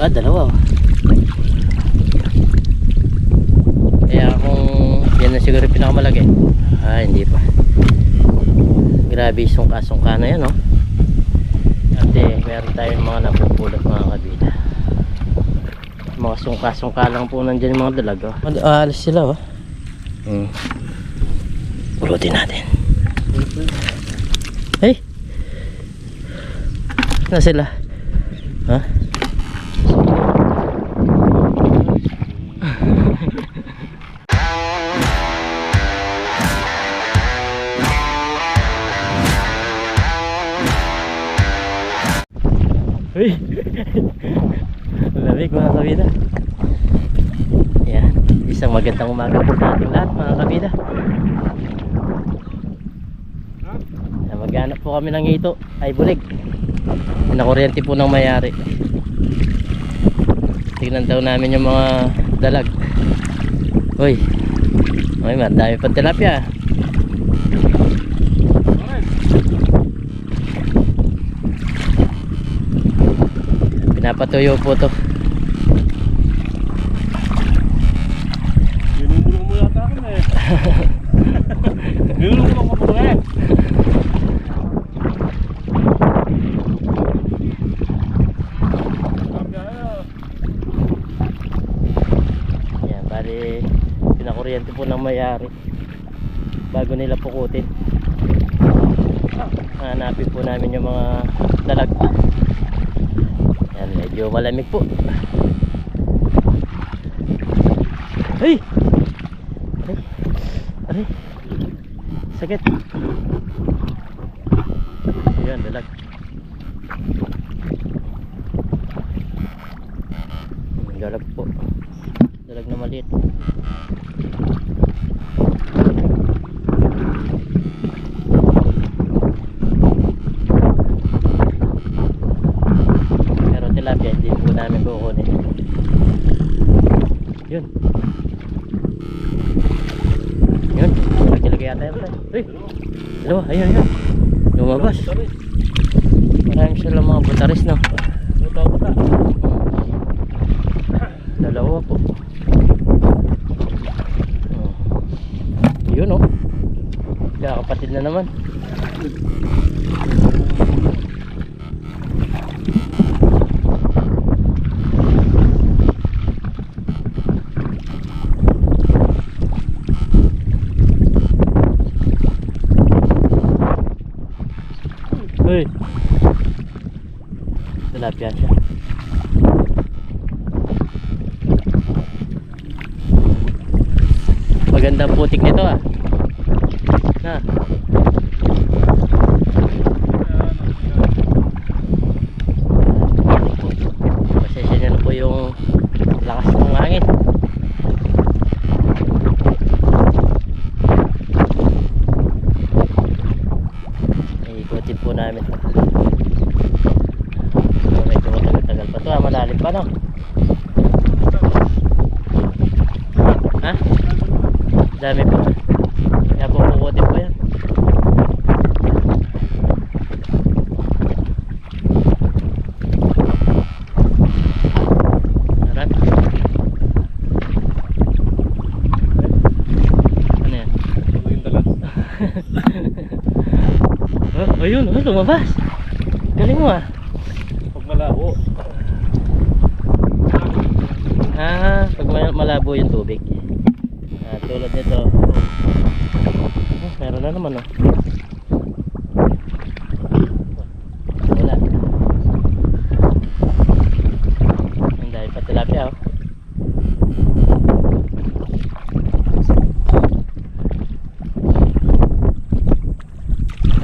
Ah, dalawa. oh. Kaya kung yan na siguro pinakamalaki. Ah, hindi pa. Grabe yung sungka-sungka na yan, oh. Ate, meron tayong mga napupulot mga kabila. Mga sungka-sungka lang po nandyan yung mga dalag, oh. Ad- Aalis sila, oh. Hmm. Pulutin natin. Hey! Na sila? Ha? Uy! Magandang umaga po sa ating lahat mga kabida. Yan, Maghanap po kami ng ito. Ay bulig. Nakuryente po ng mayari. Tignan daw namin yung mga dalag. Uy. Uy, madami pa tilapia. Pinapatuyo po to. Binubulong mo yata akin eh. Binubulong mo po eh. Yan, bali pinakuryente po ng mayari bago nila pukutin. Hanapin po namin yung mga dalag. Yan, medyo malamig po. Ay! Ay! Aray! Sakit! Yan, dalag. Dalag po. Dalag na maliit. Pero tilapia hindi po namin kukunin. Yun. Yun. Lagi-lagi yata yan. pre. Uy! Dalawa. Ayun, ayun. Lumabas. Maraming sila mga butaris no. Buta buta. Dalawa po. Oh. Yun oh. Kaya kapatid na naman. Uy. Tilapia siya. Magandang putik nito ah. Na. Pasensya niyo na po yung lakas ng hangin. Iikutin po namin. So, medyo matagal-tagal pa to ah. Malalim pa no? Ha? Dami po. Kaya po kukutin po yan. Arat. Ano yan? Ano yung dalag? Oh, ayun, oh, lumabas. Galing mo ah. Pag malabo. Ah, pag ma- malabo yung tubig. Ah, tulad nito. Oh, meron na naman oh. Wala. Ang dahil pa tilapia oh.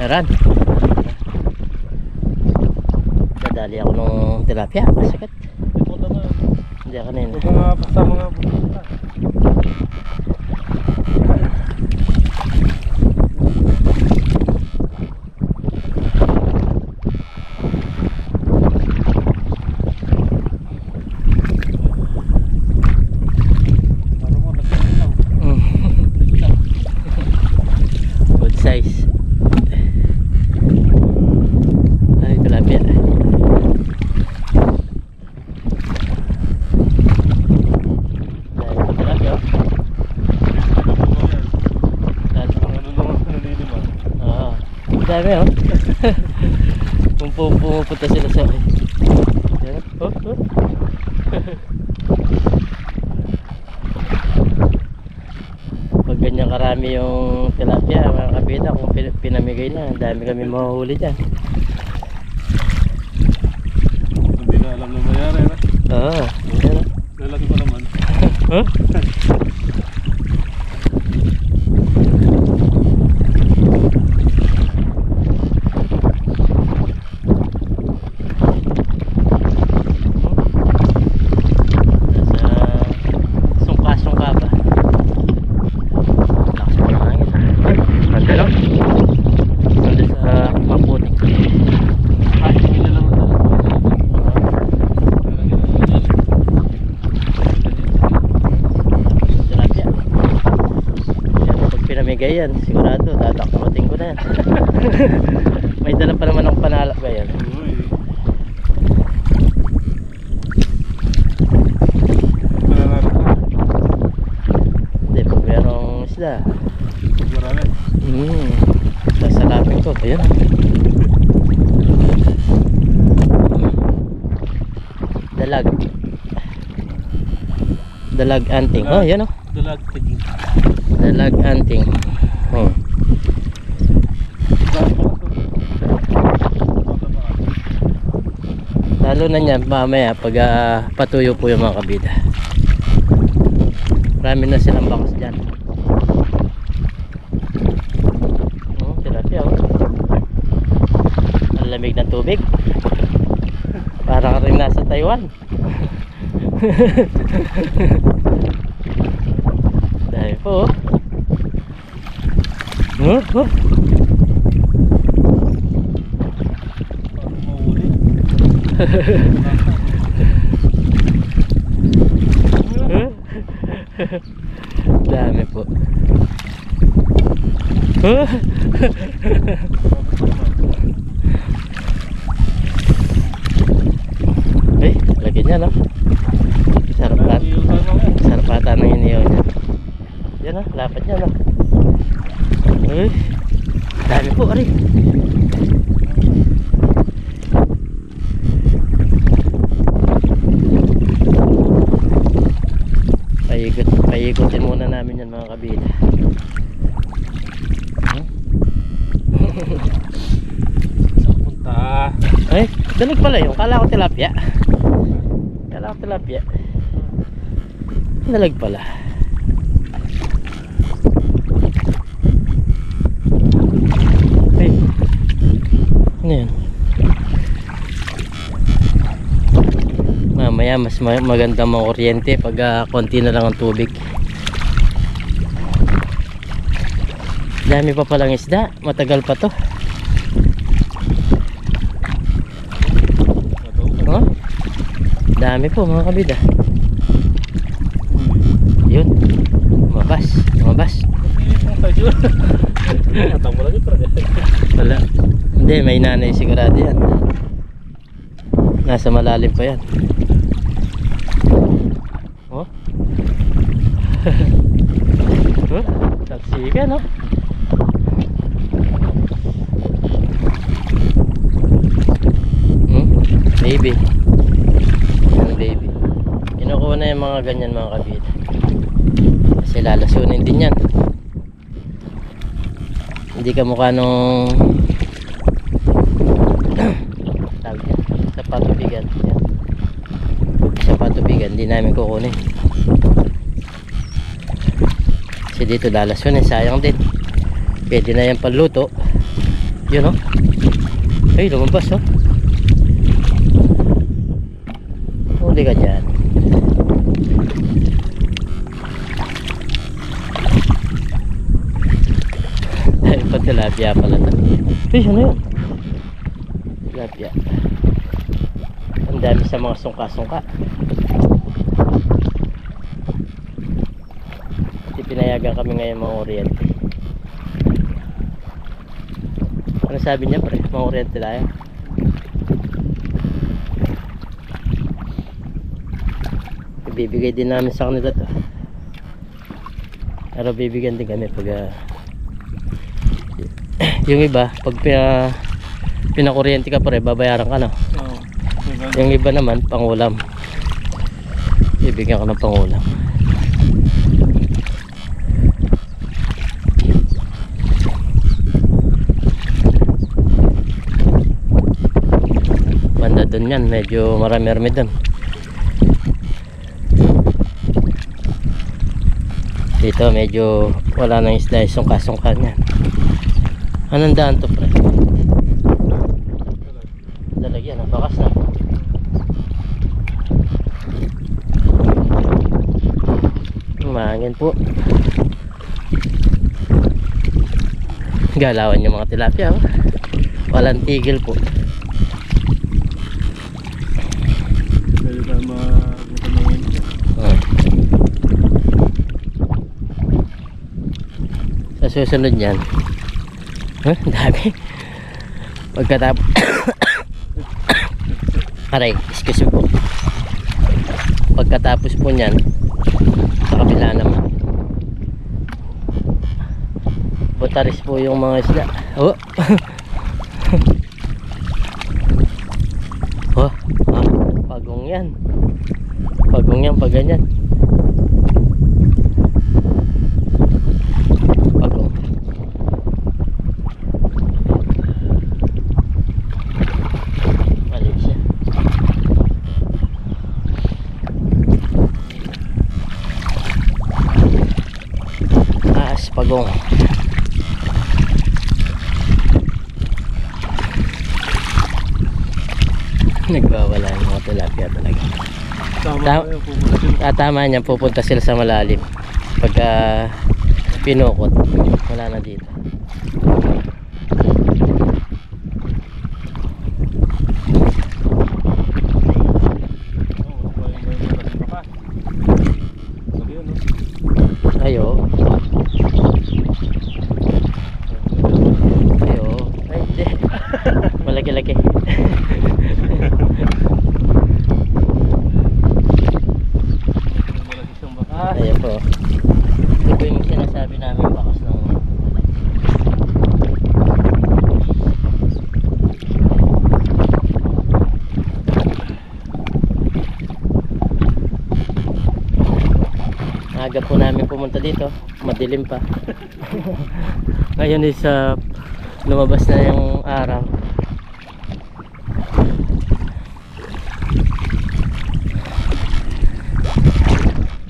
Meron ako nung tilapia. Sakit. Punta na. Hindi ako kanina. Ito mga. Ano mo, nagsasabi lang. Good size. Ay, tilapia. Dami oh. Kung pu- pumupunta sila sa Yan, oh, oh. Pag ganyan karami yung tilapia, mga kabida, kung pin- pinamigay na, dami kami mahuhuli dyan. Hindi na alam na mayari na. Oo, yan. Lalaki pa naman. Huh? Nasa sungka-sungka ba? Lakas pa ng hangin. Ganda no? Ganda sa maputik. Ay, hindi na lang. Tilapia. Yan, pag pinamigay yan, sigurado, dadakmatin ko na yan. May dala pa naman ng panala ba yan? Hindi, pag merong isda. Pag marami. Hmm. Sasalapin ko. Ayan. Dalag. Dalag anting. Oh, yan oh. Dalag tiging. Dalag anting. Oh. Na niyan mamaya pag ah, patuyo po yung mga kabida. Marami na silang bakas dyan. Oh, tilapia oh. Ang lamig ng tubig. Para ka rin nasa Taiwan. Dahil po. Oh, oh. Dami po. Ay, laki niya no. Sarap lat. Sarap ata ng iniyaw niya. Yan no, lapad niya no. Ay, dami po, ari. Namin yan mga kabila. Punta. Ay, dalag pala yun. Kala ko tilapia. Kala ko tilapia. Dalag pala. Ay. Ano yan? Mamaya mas ma- maganda mga kuryente pag ah, konti na lang ang tubig. Dami pa palang isda. Matagal pa to. Oh? Dami po mga kabida. Yun. Lumabas. Lumabas. Wala. Hindi, may nanay sigurado yan. Nasa malalim pa yan. Oh? huh? Taksikan, no? Hmm? Baby. Yan, baby. Kinukuha na yung mga ganyan mga kabila. Kasi lalasunin din yan. Hindi ka mukha nung tawag yan, sa patubigan. Yan. Sa patubigan, hindi namin kukunin. Kasi dito lalason eh, sayang din. Pwede na yan panluto. Yun oh. Ay, lumabas oh. Huli ka dyan. Tilapia pala to. Ay, ano yun? Tilapia. Ang dami sa mga sungka-sungka. Kasi pinayagan kami ngayon mga oriente. Ano sabi niya pre? Mga oriente tayo. Ibibigay din namin sa kanila to. Pero bibigyan din kami pag ah, Yung iba, pag pina, pinakuryente ka pre, babayaran ka na. Oo. Diba? Yung iba naman, pangulam. Bibigyan ka ng pangulam. Banda dun yan, medyo marami-rami dun. Dito medyo wala nang isda, sungka-sungka yan. Anong daan to pre? Dalagyan, ang bakas na. Umangin po. Galawan yung mga tilapia. Oh. Walang tigil po. Pwede tayo magutanungin. Ah. Sa susunod yan. Huh? Dami. Pagkatapos. Aray, excuse me po. Pagkatapos po niyan, sa kabila naman. Botaris po yung mga isda. Oh. oh, ah, pagong yan. Pagong yan, pag ganyan. Pagong. Mali siya. Taas, pagong. Nagbawala yung mga tilapia talaga. Tama Tama. pupunta sila. Tatama niya, pupunta sila sa malalim. Pagka pinukot, wala na dito. Oo, pa yung may malaking baka. Sabi yun, no? Ayo. Ayo. Ay, hindi. Malaki-laki. May malaki siyang baka. Ayan po. Ito po yung sinasabi namin bakas ng Aga po namin pumunta dito. Madilim pa. Ngayon is uh, lumabas na yung araw.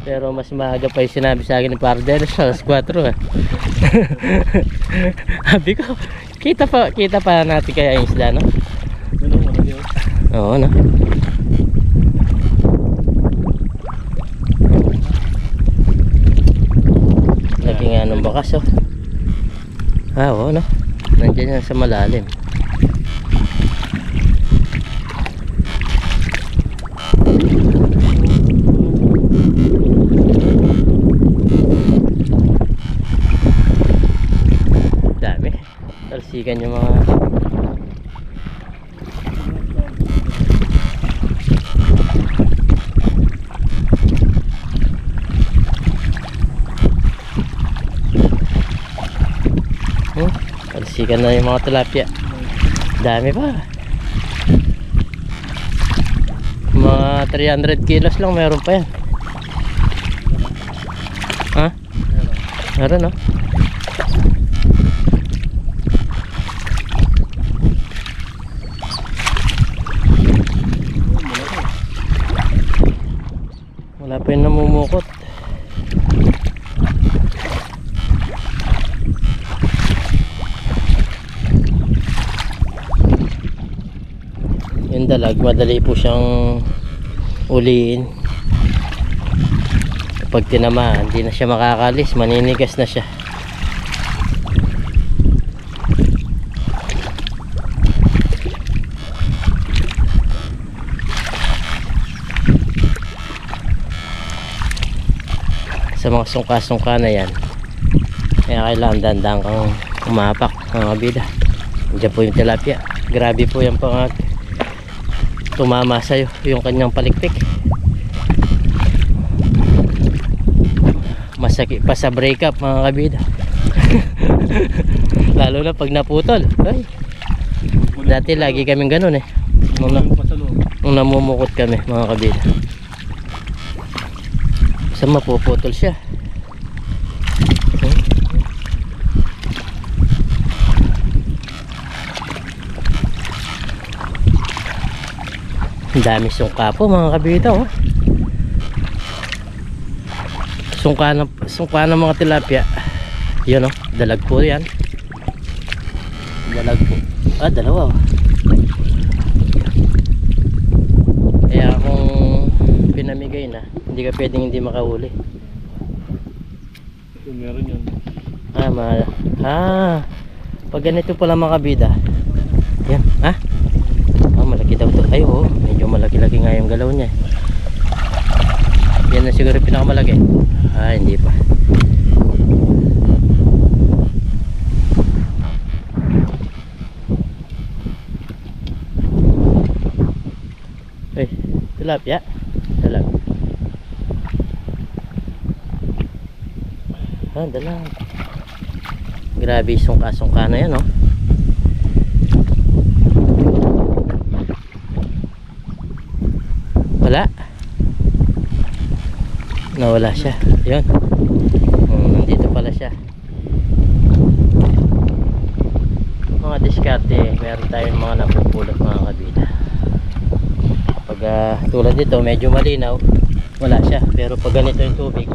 Pero mas maaga pa yung sinabi sa akin ni Pardel sa alas 4 ah. Sabi ko, kita pa, kita pa natin kaya yung isda no? Yun, no? Malaki, oh. Oo no. Lagi bakas oh. Ah, oo no. Nandiyan yan sa malalim. Dami. Talsikan yung mga Hmm, talsikan na yung mga tilapia. Dami pa. Mga 300 kilos lang meron pa yan. Ha? Meron no? Wala pa yung namumukot. Yung dalag, madali po siyang uliin. Kapag tinamaan, hindi na siya makakalis, maninigas na siya. Sa mga sungka-sungka na yan, kaya kailangan dandang kang umapak mga bida. Diyan po yung tilapia. Grabe po yung pang tumama sa'yo yung kanyang palikpik. Masakit pa sa breakup mga kabida. Lalo na pag naputol. Ay, dati lagi kaming ganun eh. Nung, na, nung namumukot kami mga kabila. Sa mapuputol siya. Hmm? Ang dami sungka po mga kabita oh. Sungka ng, sungka ng mga tilapia. Yun oh, dalag po yan. Dalag po. Ah, dalawa oh. Kaya kung pinamigay na, hindi ka pwedeng hindi makahuli. Ito, meron yan. Ah, ma ah, pag ganito pala mga kabida. Yan, ah. Ah, malaki daw to. Ay, oo, malaki-laki nga yung galaw niya. eh. Yan na siguro pinakamalaki. Ah, hindi pa. Ay, tilapia. Dalag. Ah, dalag. Grabe sungka-sungka na yan, oh. Wala. Nawala siya. Yun. Hmm, nandito pala siya. Mga diskarte, meron tayong mga napupulot mga kabila. Pag ah, tulad dito, medyo malinaw, wala siya. Pero pag ganito yung tubig,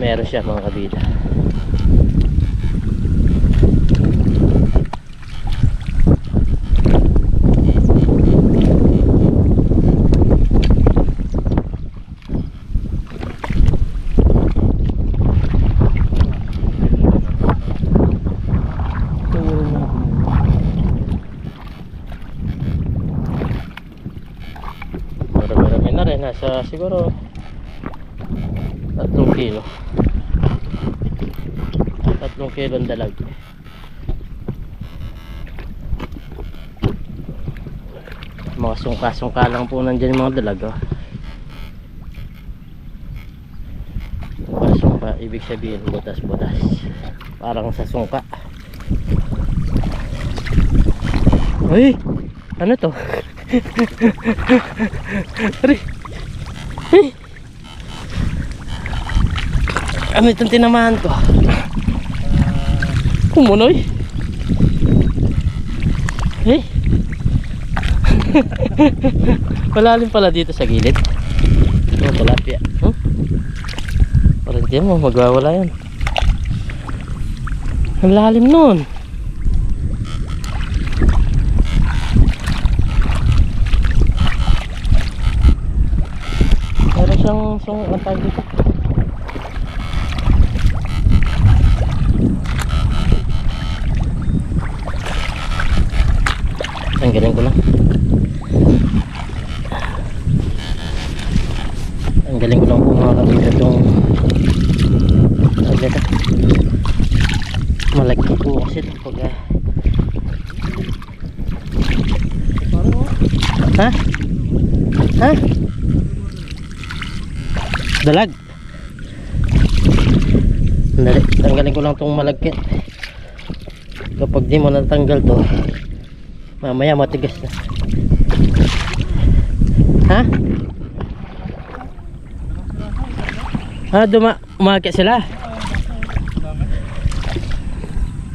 meron siya mga kabila. Marami-rami na rin. Nasa siguro tatlong kilo. Tatlong kilo ang dalag. Mga sungka-sungka lang po nandyan yung mga dalag. Oh. Sungka-sungka. Ibig sabihin butas-butas. Parang sa sungka. Uy! Ano to? Aray. Ay. Ano itong tinamahan ko? Kumunoy. Eh. Malalim pala dito sa gilid. Oh, tilapia. Huh? Parang di mo, magwawala yan. Ang lalim nun. Sung ang tawag dito. Tanggalin ko lang. Tanggalin ko lang po mga kapita itong dito. Malaki po kasi ito pag ah. Ha? Ha? Dalag. Dali, tanggalin ko lang tong malagkit. Kapag di mo natanggal to mamaya matigas na. Ha? ha duma umakit sila.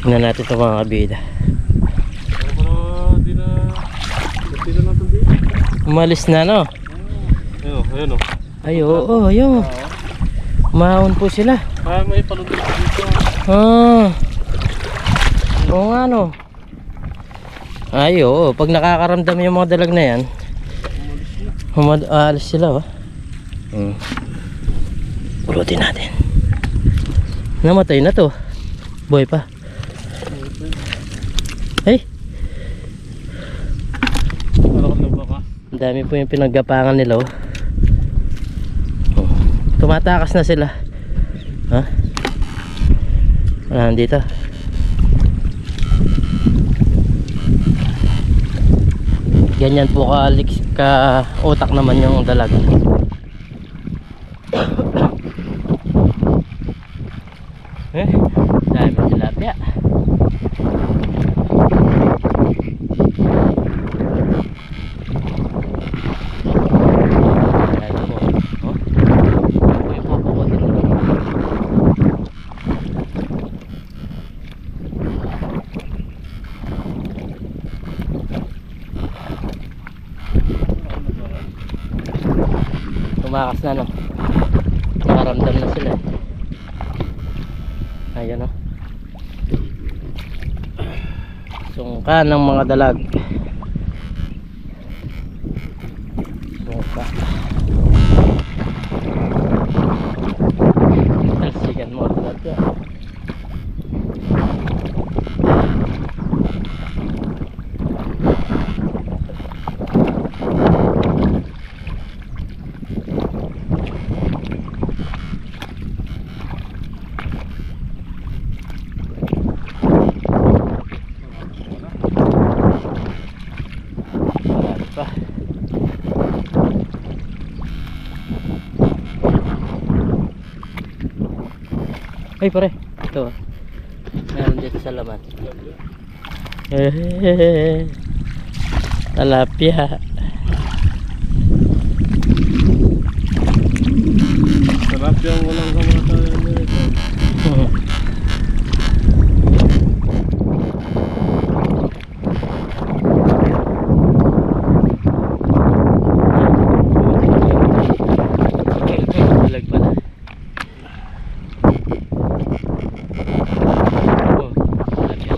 Tingnan natin ito mga kabida. Umalis na no? Ayun, ayun oh. Ay oo ayun mahon po sila Ah, may palundok dito. Ah. Oo nga no. Ay oo, pag nakakaramdam yung mga dalag na yan, humad aalis sila oh. Hmm. Pulutin natin. Namatay na to. Boy pa. Ay, ang dami po yung pinaggapangan nila oh. Oh. Tumatakas na sila. Ha? Wala dito. Ganyan po ka, ka utak naman yung dalag. eh, dami tilapia. Tumakas na no. Nakaramdam na sila eh. Ayan o. Sungka ng mga dalag. Sungka. Talsikan mo talaga. Marami pa. Ay pare, ito. Meron dito sa laman. Talapia. Sarap yung walang kamatayan mo ito. Dalag pala. Oh, talapia.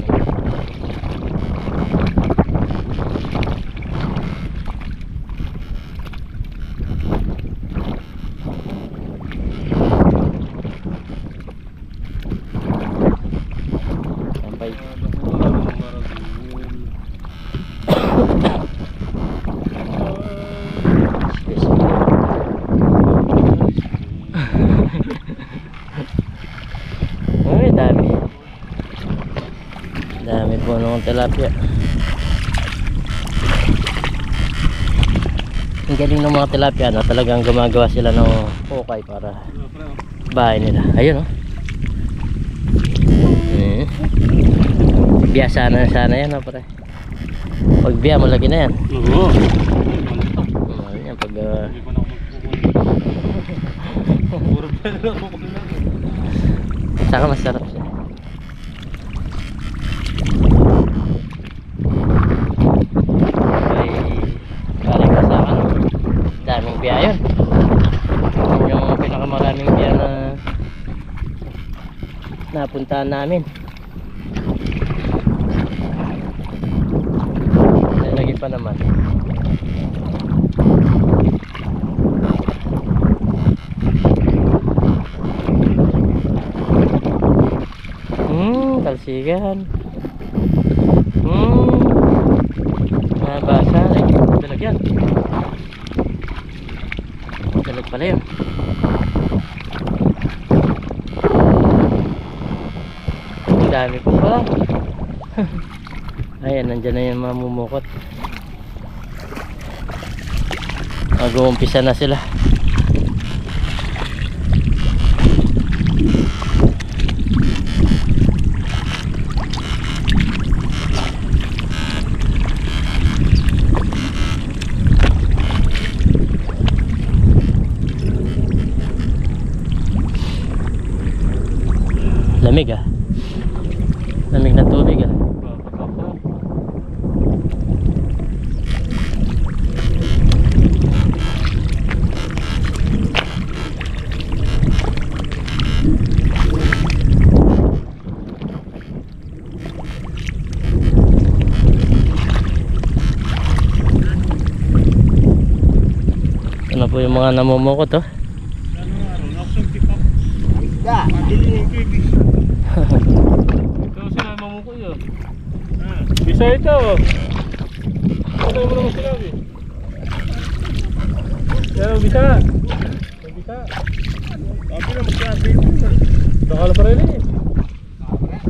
Sampay. Excuse me. Ay, dami. Po ng tilapia. Ang galing ng mga tilapia, no? talagang gumagawa sila ng hukay para bahay nila. Ayun, oh. Eh. Biya sana sana yan, oh, pre. Pag biya, malaki na yan. Oo. Ano yan, pag... ah, Hindi ko na magpupunta. Puro pera ako kulang. Saka masarap siya. Ay, galing pa sa akin. Daming biya yun. Yun yung pinakamaraming biya na napuntahan namin. Lalagay pa naman. Hmm, talsigan. Hmm. Nabasa. Ay, dalag yan. Dalag pala yun. Dami po pala. Ayan, nandyan na yung mamumukot. Mag-uumpisa na sila. Lamig ah. Lamig na tubig ah. Ito na po yung mga namumukot oh. Ito sila mamukoy oh. Bisa ito. Ano mo naman sinabi? Pero bisa. Bisa. Sabi na magsabi. Bakala pa rin eh.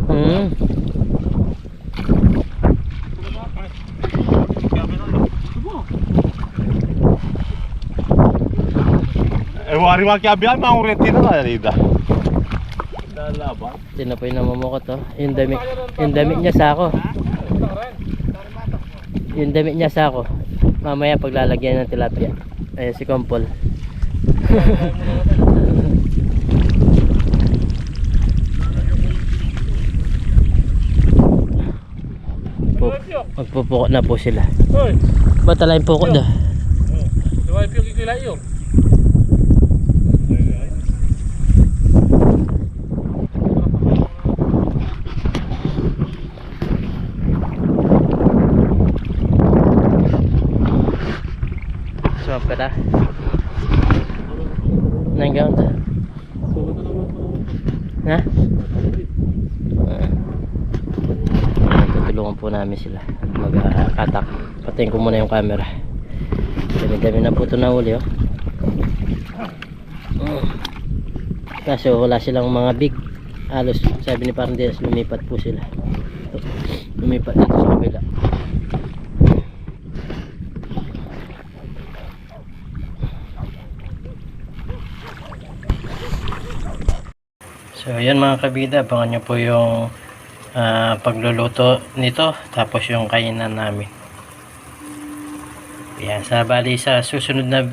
Hmm. Arrivare che abbiamo un retino da rida. Na po yung namumukot oh. Yung damit, yung damit niya sa ako. Yung damit niya sa ako. Mamaya paglalagyan ng tilapia. Ayan si Kompol. po, magpupuko na po sila. Hoy. Ba't talayung puko da? Diba yung kikilay yun? Ta? Nanggaon ta? Ha? Ah. Tutulungan po namin sila mag-katak. Patayin ko muna yung camera. Dami-dami na po ito na uli oh. Kaso wala silang mga big. Halos sabi ni parang lumipat po sila. Lumipat dito sa kabila. So yan mga kabida, abangan nyo po yung ah, pagluluto nito tapos yung kainan namin. Yan, sa bali sa susunod na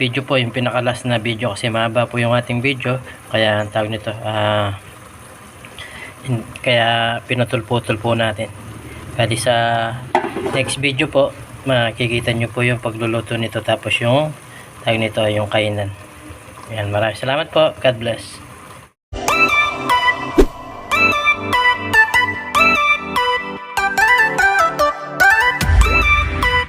video po, yung pinakalas na video kasi mahaba po yung ating video kaya ang tawag nito ah hin- kaya pinutol-putol po natin. Bali sa next video po, makikita nyo po yung pagluluto nito tapos yung tawag nito yung kainan. Yan, maraming salamat po. God bless.